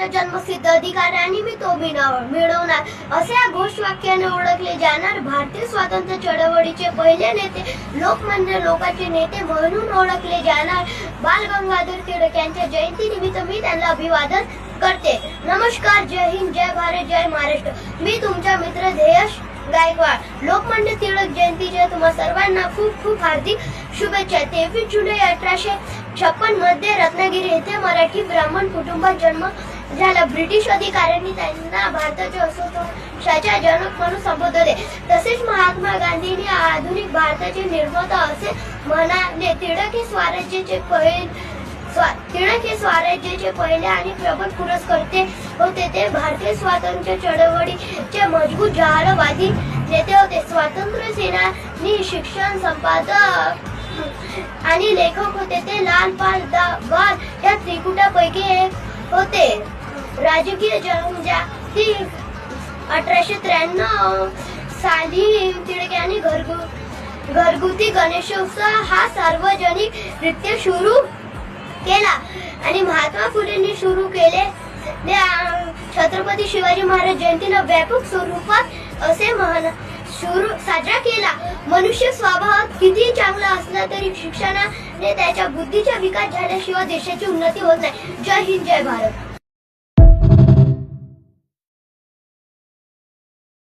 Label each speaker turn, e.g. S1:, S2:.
S1: माझ्या जन्मसिद्ध अधिकार आणि मी तो मिळवणार. असे या घोषवाक्याने ओळखले जाणार भारतीय स्वातंत्र्य चळवळीचे पहिले नेते लोकमान्य लोकांचे नेते म्हणून ओळखले जाणार बाल गंगाधर टिळक यांच्या जयंती निमित्त मी त्यांना अभिवादन करते. नमस्कार जय हिंद जय भारत जय महाराष्ट्र. मी तुमचा मित्र ध्येयश गायकवाड. लोकमान्य टिळक जयंतीच्या तुम्हा सर्वांना खूप खूप हार्दिक शुभेच्छा. तेवीस जुलै अठराशे छप्पनमध्ये रत्नागिरी येथे मराठी ब्राह्मण कुटुंबात जन्म झाला ब्रिटिश अधिकाऱ्यांनी त्यांना भारताच्या असोशाच्या जनक म्हणून संबोधले. तसेच महात्मा गांधींनी आधुनिक भारताचे निर्माता असे म्हणाले टिळक हे स्वराज्याचे पहिले स्वा- टिळक हे स्वराज्याचे पहिले आणि प्रबळ पुरस्कर्ते होते. ते भारतीय स्वातंत्र्य चळवळीचे मजबूत जहालवादी नेते होते. स्वातंत्र्य सेनानी शिक्षण संपादक आणि लेखक होते. ते लाल पाल बाल या त्रिकुटापैकी एक होते. राजकीय जनजाती अठराशे त्र्याण्णव साली टिळक घरगु घरगुती गणेशोत्सव हा सार्वजनिक नृत्य सुरू केला आणि महात्मा फुलेंनी सुरू केले. त्या छत्रपती शिवाजी महाराज जयंतीला व्यापक स्वरूपात असे म्हण सुरू साजरा केला. मनुष्य स्वभावात किती चांगला असला तरी शिक्षणाने त्याच्या बुद्धीचा विकास झाल्याशिवाय देशाची उन्नती होत नाही. जय हिंद जय भारत.